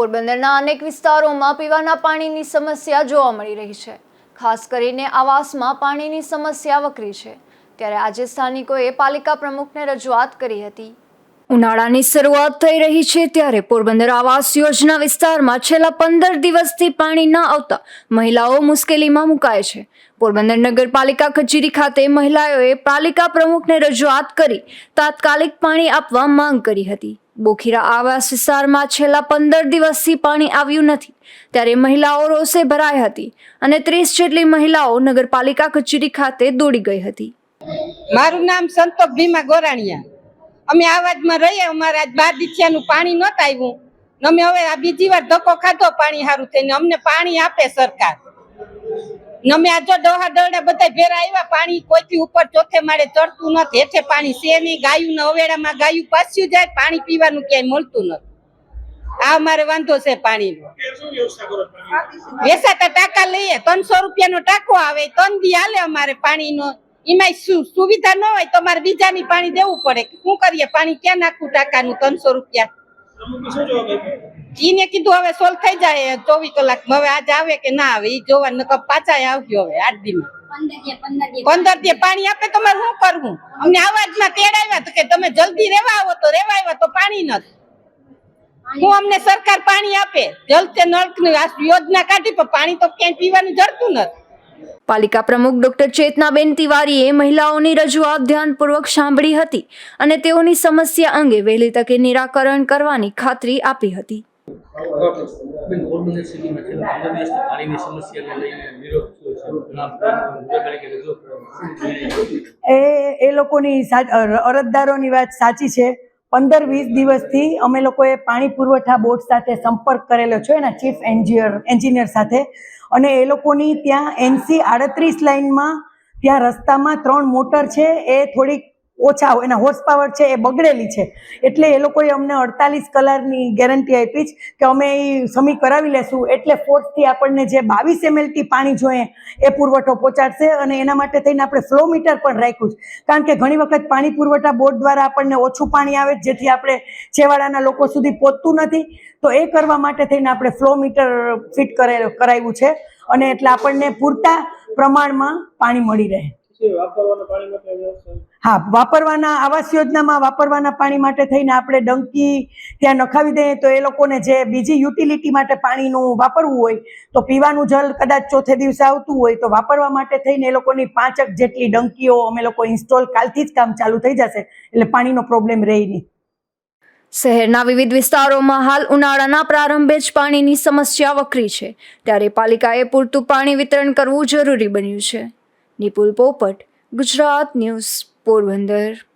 પોરબંદરના અનેક વિસ્તારોમાં પીવાના પાણીની સમસ્યા જોવા મળી રહી છે. ખાસ કરીને આવાસમાં પાણીની સમસ્યા વકરી છે. ત્યારે આજે સ્થાનિકોએ પાલિકા પ્રમુખને રજૂઆત કરી હતી. ઉનાળાની શરૂઆત થઈ રહી છે ત્યારે પોરબંદર આવાસ યોજના વિસ્તારમાં છેલ્લા પંદર દિવસથી પાણી ન આવતા મહિલાઓ મુશ્કેલીમાં મુકાય છે. પોરબંદર નગરપાલિકા કચેરી ખાતે મહિલાઓએ પાલિકા પ્રમુખને રજૂઆત કરી તાત્કાલિક પાણી આપવા માંગ કરી હતી. બોખીરા આવાસ વિસ્તારમાં છેલ્લા પંદર દિવસથી પાણી આવ્યું નથી. ત્યારે મહિલાઓ રોષે ભરાઈ હતી અને ત્રીસ જેટલી મહિલાઓ નગરપાલિકા કચેરી ખાતે દોડી ગઈ હતી. મારું નામ સંતોષ ભીમા ગોરાણીયા. અમે આવાજમાં રહીએ, અમારે આજ બાર દિથિયાનું પાણી નહોતું આવ્યું. અમે હવે આ બીજી વાર ધક્કો ખાધો, પાણી સારું થઈને અમને પાણી આપે સરકાર. અમે આ જો ડોહા દરડા બધા ભેરા આવ્યા પાણી કોઈથી ઉપર ચોથે માળે ચડતું નથી, હેઠે પાણી છે નહીં, ગાયું ને અવેડામાં ગાયું પાસ્યું જાય, પાણી પીવાનું ક્યાંય મળતું નથી. આ અમારે વાંધો છે પાણીનો. વેસાતા ટાંકા લઈએ, ત્રણસો રૂપિયાનો ટાંકો આવે, ત્રણ દી હાલે અમારે પાણીનો. એમાં શું સુવિધા ન હોય તો અમારે બીજાની પાણી દેવું પડે. શું કરીએ, પાણી ક્યાં નાખવું ટાંકાનું, ત્રણસો રૂપિયા? ઈને કીધું હવે સોલ્વ થઈ જાય ચોવીસ કલાક. હવે આજ આવે કે ના આવે, ઈ જોવા નકર પાછા આવ્યો હવે આઠ દિન. પંદર દી પાણી આપે તો મારે શું કરવું? અમને આવાજમાં તેડાવ્યા તો કે તમે જલ્દી રેવા આવો તો રેવા આવ્યા તો પાણી નથી. હું અમને સરકાર પાણી આપે. જલ તે નળ યોજના કાઢી પણ પાણી તો ક્યાંય પીવાનું જડતું નથી. પાલિકા પ્રમુખ ડોક્ટર ચેતનાબેન તિવારીએ મહિલાઓની રજૂઆત ધ્યાનપૂર્વક સાંભળી હતી અને તેઓની સમસ્યા અંગે વહેલી તકે નિરાકરણ કરવાની ખાતરી આપી હતી. એ એ લોકોની સા- અરજદારોની વાત સાચી છે. પંદર વીસ દિવસથી અમે લોકોએ પાણી પુરવઠા બોર્ડ સાથે સંપર્ક કરેલો છે એના ચીફ એન્જિનિયર એન્જિનિયર સાથે. અને એ લોકોની ત્યાં એનસી આડત્રીસ લાઇનમાં ત્યાં રસ્તામાં ત્રણ મોટર છે. એ થોડીક ઓછા એના હોર્સ પાવર છે, એ બગડેલી છે. એટલે એ લોકોએ અમને અડતાલીસ કલરની ગેરંટી આપી છે કે અમે એ સમી કરાવી લેશું. એટલે ફોર્સથી આપણને જે બાવીસ એમએલટી પાણી જોઈએ, એ પુરવઠો પહોંચાડશે અને એના માટે થઈને આપણે ફ્લો મીટર પણ રાખ્યું છે. કારણ કે ઘણી વખત પાણી પુરવઠા બોર્ડ દ્વારા આપણને ઓછું પાણી આવે જેથી આપણે છેવાડાના લોકો સુધી પહોંચતું નથી. તો એ કરવા માટે થઈને આપણે ફ્લો મીટર ફિટ કરે કરાવ્યું છે અને એટલે આપણને પૂરતા પ્રમાણમાં પાણી મળી રહે. હા, વાપરવાના આવાસ યોજનામાં વાપરવાના પાણી માટે થઈને આપણે ડંકી ત્યાં નખાવી દઈએ તો એ લોકોને જે બીજી યુટિલિટી માટે પાણીનું વાપરવું હોય તો પીવાનું જલ કદાચ ચોથે દિવસે આવતું હોય તો વાપરવા માટે થઈને એ લોકોની પાંચક જેટલી ડંકીઓ અમે લોકો ઇન્સ્ટોલ કાલથી જ કામ ચાલુ થઈ જશે, એટલે પાણીનો પ્રોબ્લેમ રહે નહીં. શહેરના વિવિધ વિસ્તારોમાં હાલ ઉનાળાના પ્રારંભે જ પાણીની સમસ્યા વકરી છે. ત્યારે પાલિકાએ પૂરતું પાણી વિતરણ કરવું જરૂરી બન્યું છે. નિપુલ પોપટ, ગુજરાત ન્યૂઝ. પોરબંદર